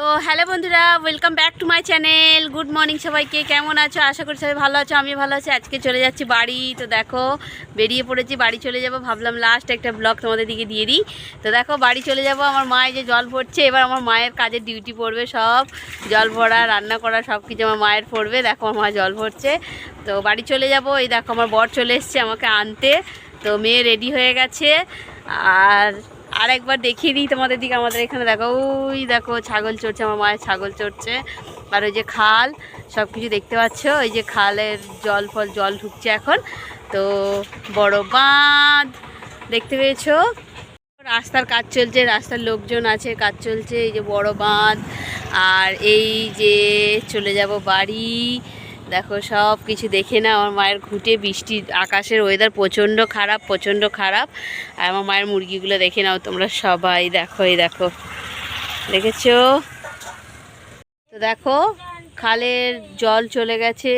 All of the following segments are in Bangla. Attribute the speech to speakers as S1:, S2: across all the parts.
S1: তো হ্যালো বন্ধুরা welcome back to my channel good morning সবাইকে, কেমন আছো? আশা করি সবাই ভালো আছো আমি ভালো আছি। আজকে চলে যাচ্ছি বাড়ি। তো দেখো, বেরিয়ে পড়েছি, বাড়ি চলে যাব। ভাবলাম লাস্ট একটা ব্লগ তোমাদের দিকে দিয়ে দিই। তো দেখো, বাড়ি চলে যাব। আমার মায়ের যে জল ভরছে, এবার আমার মায়ের কাজের ডিউটি পড়বে সব। জল ভরা, রান্না করা সব কিছু আমার মায়ের পড়বে। দেখো, আমার মা জল ভরছে। তো বাড়ি চলে যাব। এই দেখো, আমার বর চলে এসছে আমাকে আনতে। তো মেয়ে রেডি হয়ে গেছে। আর আর একবার দেখিয়ে দিই তোমাদের দিকে, আমাদের এখানে দেখো, ওই দেখো ছাগল চড়ছে, আমার মায়ের ছাগল চড়ছে। আর ওই যে খাল সব কিছু দেখতে পাচ্ছ, ওই যে খালের জল ফল, জল ঢুকছে এখন। তো বড় বাঁধ, দেখতে পেয়েছ? রাস্তার কাজ চলছে, রাস্তার লোকজন আছে, কাজ চলছে, এই যে বড় বাঁধ। আর এই যে চলে যাব বাড়ি। দেখো সব কিছু দেখে না আমার মায়ের ঘুটে বৃষ্টি, আকাশের ওয়েদার প্রচণ্ড খারাপ প্রচণ্ড খারাপ। আর আমার মায়ের মুরগিগুলো দেখে নাও তোমরা সবাই। দেখো, এই দেখো। দেখেছ? তো দেখো, খালের জল চলে গেছে,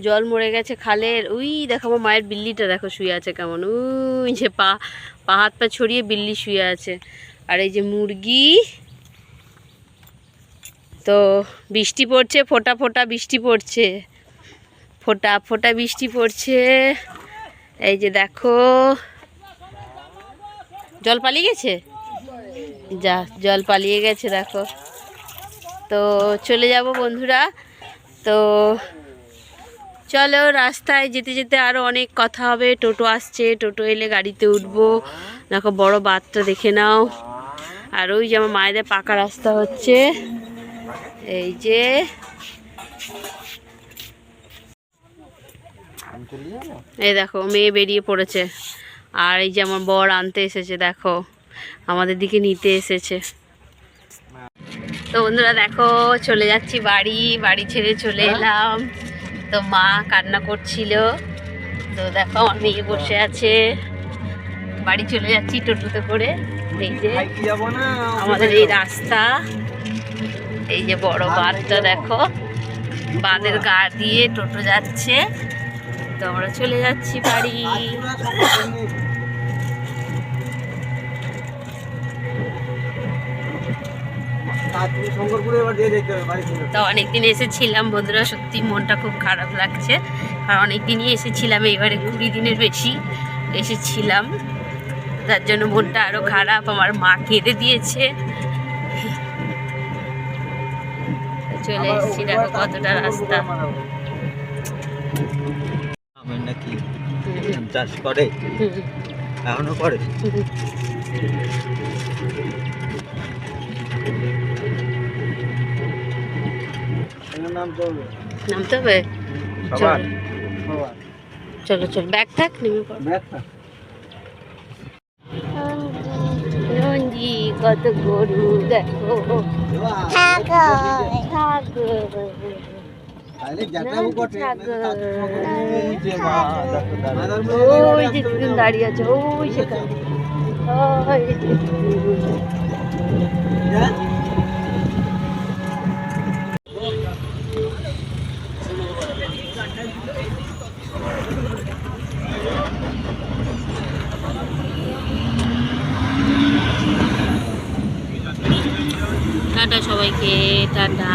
S1: জল মরে গেছে খালের। উই, দেখো আমার মায়ের বিল্লিটা, দেখো শুয়ে আছে কেমন। উই, যে পা পা, হাত, পা ছড়িয়ে বিল্লি শুয়ে আছে। আর এই যে মুরগি, তো বৃষ্টি পড়ছে, ফোটা ফোটা বৃষ্টি পড়ছে। ফোঁটা ফোঁটা বৃষ্টি পড়ছে। এই যে দেখো। জল পালিয়ে গেছে? যা, জল পালিয়ে গেছে, দেখো। তো চলে যাব বন্ধুরা। তো চলো, রাস্তায় যেতে যেতে আরও অনেক কথা হবে। টোটো আসছে, টোটো এলে গাড়িতে উঠবো। দেখো, বড় বাতটা দেখে নাও। আর ওই যে আমার মায়েদের পাকা রাস্তা হচ্ছে। এই যে এই দেখো, মেয়ে বেরিয়ে পড়েছে। আর এই যে আমার বর আনতে এসেছে, দেখো, আমাদের দিকে নিতে এসেছে। তো বন্ধুরা, দেখো, চলে যাচ্ছি বাড়ি বাড়ি ছেড়ে চলে এলাম। তো মা কান্না করছিল। তো দেখো, আমার মেয়ে বসে আছে। বাড়ি চলে যাচ্ছি টোটোতে করে। এই যে আমাদের এই রাস্তা। এই যে বড় বাঁধটা, দেখো। বাঁধের গা দিয়ে টোটো যাচ্ছে। তো আমরা চলে যাচ্ছি বাড়ি। তো অনেকদিন এসেছিলাম বন্ধুরা, সত্যি মনটা খুব খারাপ লাগছে। আর অনেক দিনই এসেছিলাম, এবারে কুড়ি দিনের বেশি এসেছিলাম। তার জন্য মনটা আরও খারাপ, আমার মা কেঁদে দিয়েছে। চলে এসেছি, দেখো কতটা রাস্তা।
S2: নাকি চাষ করে? এখনও করে?
S1: নামতে হবে। চলো। চলো ব্যাগ থাক নেমে পড়ো। কত গরু দেখো। ছাগল।
S2: ওই
S1: যে দুজন দাঁড়িয়ে আছে ওই সেখানে টাটা সবাইকে টাটা।